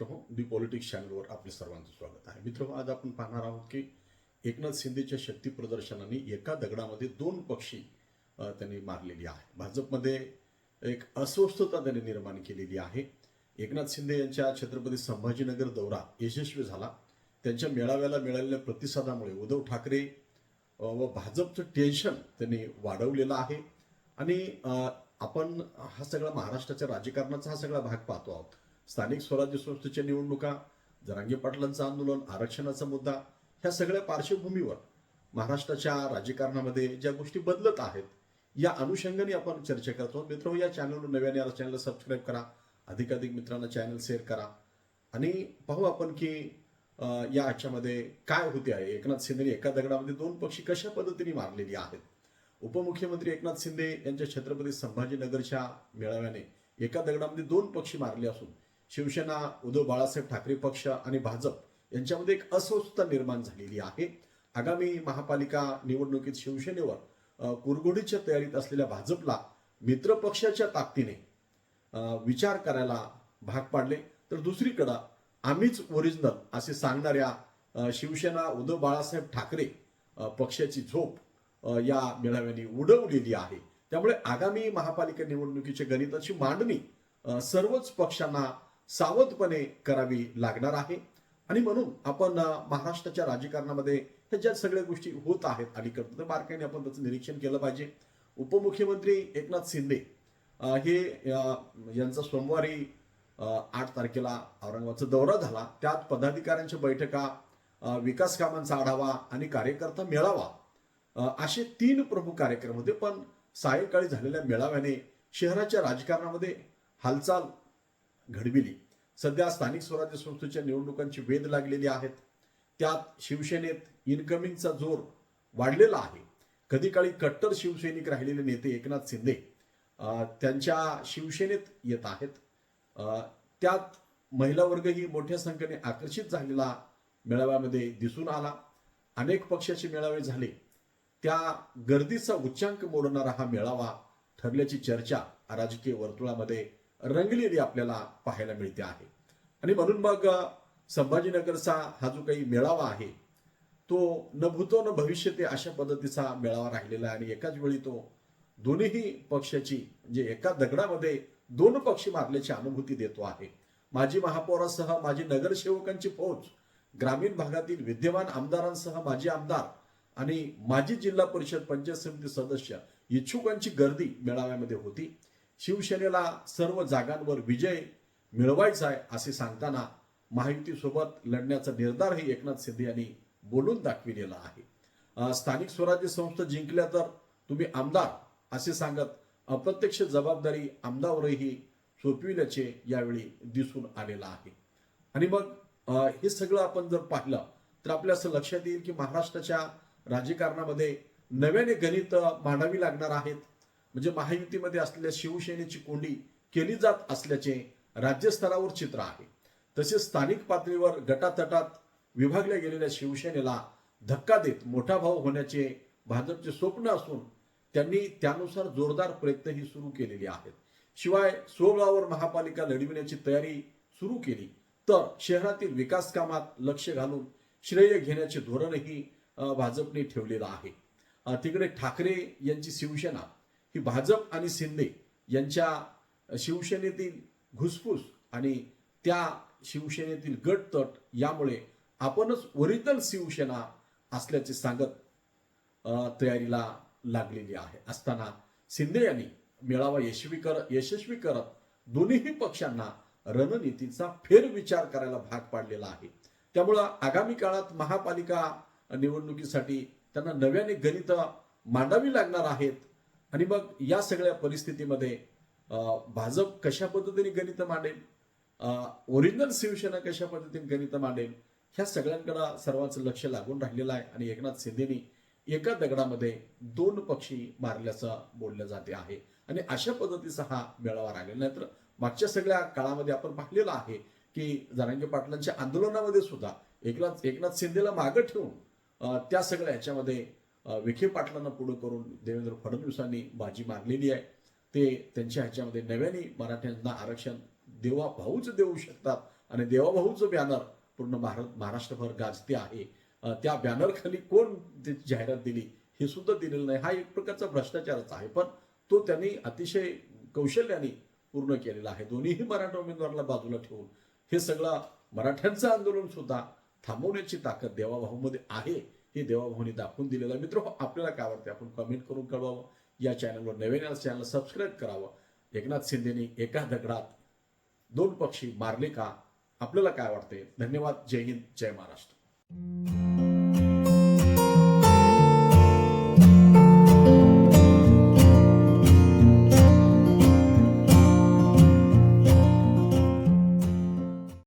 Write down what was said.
मित्र हो दी पॉलिटिक्स चॅनलवर आपले सर्वांचं स्वागत आहे. मित्र हो, आज आपण पाहणार आहोत की एकनाथ शिंदेच्या शक्ती प्रदर्शनाने एका दगडामध्ये दोन पक्षी त्यांनी मारलेली आहे. भाजपमध्ये एक अस्वस्थता त्यांनी निर्माण केलेली आहे. एकनाथ शिंदे यांच्या छत्रपती संभाजीनगर दौरा यशस्वी झाला. त्यांच्या मेळाव्याला मिळालेल्या प्रतिसादामुळे उद्धव ठाकरे व भाजपचं टेन्शन त्यांनी वाढवलेलं आहे. आणि आपण हा सगळा महाराष्ट्राच्या राजकारणाचा हा सगळा भाग पाहतो आहोत. स्थानिक स्वराज्य संस्थेच्या निवडणुका जरांगे पाटलांचं आंदोलन आरक्षणाचा मुद्दा ह्या सगळ्या पार्श्वभूमीवर महाराष्ट्राच्या राजकारणामध्ये ज्या गोष्टी बदलत आहेत या अनुषंगाने आपण चर्चा करतो मित्र या चॅनलवर नव्याने आला चॅनलला सबस्क्राईब करा अधिकाधिक मित्रांना चॅनल शेअर करा. आणि पाहू आपण की या आजच्यामध्ये काय होते आहे. एकनाथ शिंदेने एका दगडामध्ये दोन पक्षी कशा पद्धतीने मारलेली आहेत? उपमुख्यमंत्री एकनाथ शिंदे यांच्या छत्रपती संभाजीनगरच्या मेळाव्याने एका दगडामध्ये दोन पक्षी मारले असून शिवसेना उद्धव बाळासाहेब ठाकरे पक्ष आणि भाजप यांच्यामध्ये एक अस्वस्थता निर्माण झालेली आहे. आगामी महापालिका निवडणुकीत शिवसेनेवर कुरघोडीच्या तयारीत असलेल्या भाजपला मित्रपक्षाच्या ताकदीने विचार करायला भाग पाडले. तर दुसरीकडं आम्हीच ओरिजिनल असे सांगणाऱ्या शिवसेना उद्धव बाळासाहेब ठाकरे पक्षाची झोप या मेळाव्याने उडवलेली आहे. त्यामुळे आगामी महापालिका निवडणुकीच्या गणिताची मांडणी सर्वच पक्षांना सावधपणे करावी लागणार आहे. आणि म्हणून आपण महाराष्ट्राच्या राजकारणामध्ये ह्या ज्या सगळ्या गोष्टी होत आहेत अलीकडं तर बारकाईने आपण त्याचं निरीक्षण केलं पाहिजे. उपमुख्यमंत्री एकनाथ शिंदे हे यांचा सोमवारी आठ तारखेला औरंगाबादचा दौरा झाला. त्यात पदाधिकाऱ्यांच्या बैठका विकास कामांचा आढावा आणि कार्यकर्ता मेळावा असे तीन प्रमुख कार्यक्रम होते. पण सायंकाळी झालेल्या मेळाव्याने शहराच्या राजकारणामध्ये हालचाल घडविली. सध्या स्थानिक स्वराज्य संस्थेच्या निवडणुकांची वेध लागलेली आहेत. त्यात शिवसेनेत इनकमिंगचा जोर वाढलेला आहे. कधी काळी कट्टर शिवसैनिक राहिलेले नेते एकनाथ शिंदे त्यांच्या शिवसेनेत येत आहेत. त्यात महिला वर्गही मोठ्या संख्येने आकर्षित झालेला मेळाव्यामध्ये दिसून आला. अनेक पक्षाचे मेळावे झाले. त्या गर्दीचा उच्चांक मोडणारा हा मेळावा ठरल्याची चर्चा राजकीय वर्तुळामध्ये रंगलेली आपल्याला पाहायला मिळते आहे. आणि म्हणून मग संभाजीनगरचा हा जो काही मेळावा आहे तो न भूतो न भविष्य ते अशा पद्धतीचा मेळावा राहिलेला आहे. आणि एकाच वेळी तो दोन्ही पक्षाची म्हणजे एका दगडामध्ये दोन पक्षी मारल्याची अनुभूती देतो आहे. माजी महापौरासह माजी नगरसेवकांची फौज ग्रामीण भागातील विद्यमान आमदारांसह माजी आमदार आणि माजी जिल्हा परिषद पंचायत समिती सदस्य इच्छुकांची गर्दी मेळाव्यामध्ये होती. शिवसेनेला सर्व जागांवर विजय मिळवायचा आहे असे सांगताना महायुतीसोबत लढण्याचा निर्धारही एकनाथ शिंदे यांनी बोलून दाखविलेला आहे. स्थानिक स्वराज्य संस्था जिंकल्या तर तुम्ही आमदार असे सांगत अप्रत्यक्ष जबाबदारी आमदारवरही सोपविल्याचे यावेळी दिसून आलेलं आहे. आणि मग हे सगळं आपण जर पाहिलं तर आपल्या असं लक्षात येईल की महाराष्ट्राच्या राजकारणामध्ये नव्याने गणित मांडावी लागणार आहेत. म्हणजे महायुतीमध्ये असलेल्या शिवसेनेची कोंडी केली जात असल्याचे राज्यस्तरावर चित्र आहे. तसेच स्थानिक पातळीवर गटातटात विभागल्या गेलेल्या शिवसेनेला धक्का देत मोठा भाव होण्याचे भाजपचे स्वप्न असून त्यांनी त्यानुसार जोरदार प्रयत्नही सुरू केलेले आहेत. शिवाय सोळावर महापालिका लढविण्याची तयारी सुरू केली तर शहरातील विकास कामात लक्ष घालून श्रेय घेण्याचे धोरणही भाजपने ठेवलेलं आहे. तिकडे ठाकरे यांची शिवसेना ही भाजप आणि शिंदे यांच्या शिवसेनेतील घुसफूस आणि त्या शिवसेनेतील गटतट यामुळे आपणच ओरिजिनल शिवसेना असल्याचे सांगत तयारीला लागलेली आहे. असताना शिंदे यांनी मेळावा यशस्वी कर यशस्वी करत दोन्ही पक्षांना रणनीतीचा फेरविचार करायला भाग पाडलेला आहे. त्यामुळं आगामी काळात महापालिका निवडणुकीसाठी त्यांना नव्याने गणित मांडावी लागणार आहेत आणि मग या सगळ्या परिस्थितीमध्ये भाजप कशा पद्धतीने गणित मांडेल? ओरिजिनल शिवसेना कशा पद्धतीने गणित मांडेल? ह्या सगळ्यांकडे सर्वांचं लक्ष लागून राहिलेलं आहे आणि एकनाथ शिंदेनी एका दगडामध्ये दोन पक्षी मारल्याचं बोललं जाते आहे. आणि अशा पद्धतीचा हा मेळावा राहिलेला नाही. तर मागच्या सगळ्या काळामध्ये आपण पाहिलेलं आहे की जरांगे पाटलांच्या आंदोलनामध्ये सुद्धा एकनाथ एकनाथ शिंदेला मागं ठेवून त्या सगळ्या ह्याच्यामध्ये विखे पाटलांना पुढं करून देवेंद्र फडणवीसांनी बाजी मारलेली आहे. ते त्यांच्या ह्याच्यामध्ये नव्याने मराठ्यांना आरक्षण देवा भाऊच देऊ शकतात आणि देवाभाऊचं बॅनर पूर्ण भारत महाराष्ट्रभर गाजते आहे. त्या बॅनरखाली कोण त्याची जाहिरात दिली हे सुद्धा दिलेलं नाही. हा एक प्रकारचा भ्रष्टाचारच आहे. पण तो त्यांनी अतिशय कौशल्याने पूर्ण केलेला आहे. दोन्हीही मराठा उमेदवाराला बाजूला ठेवून हे सगळं मराठ्यांचं आंदोलन सुद्धा थांबवण्याची ताकद देवाभाऊमध्ये आहे. हे देवाभाऊने दाखवून दिलेलं आहे. मित्र आपल्याला काय वाटते आपण कमेंट करून कळवावं. या चॅनलवर नवीन चॅनल सबस्क्राईब करावं. एकनाथ शिंदेनी एका दगडात दोन पक्षी मारले का? आपल्याला काय वाटते धन्यवाद. जय हिंद. जय महाराष्ट्र.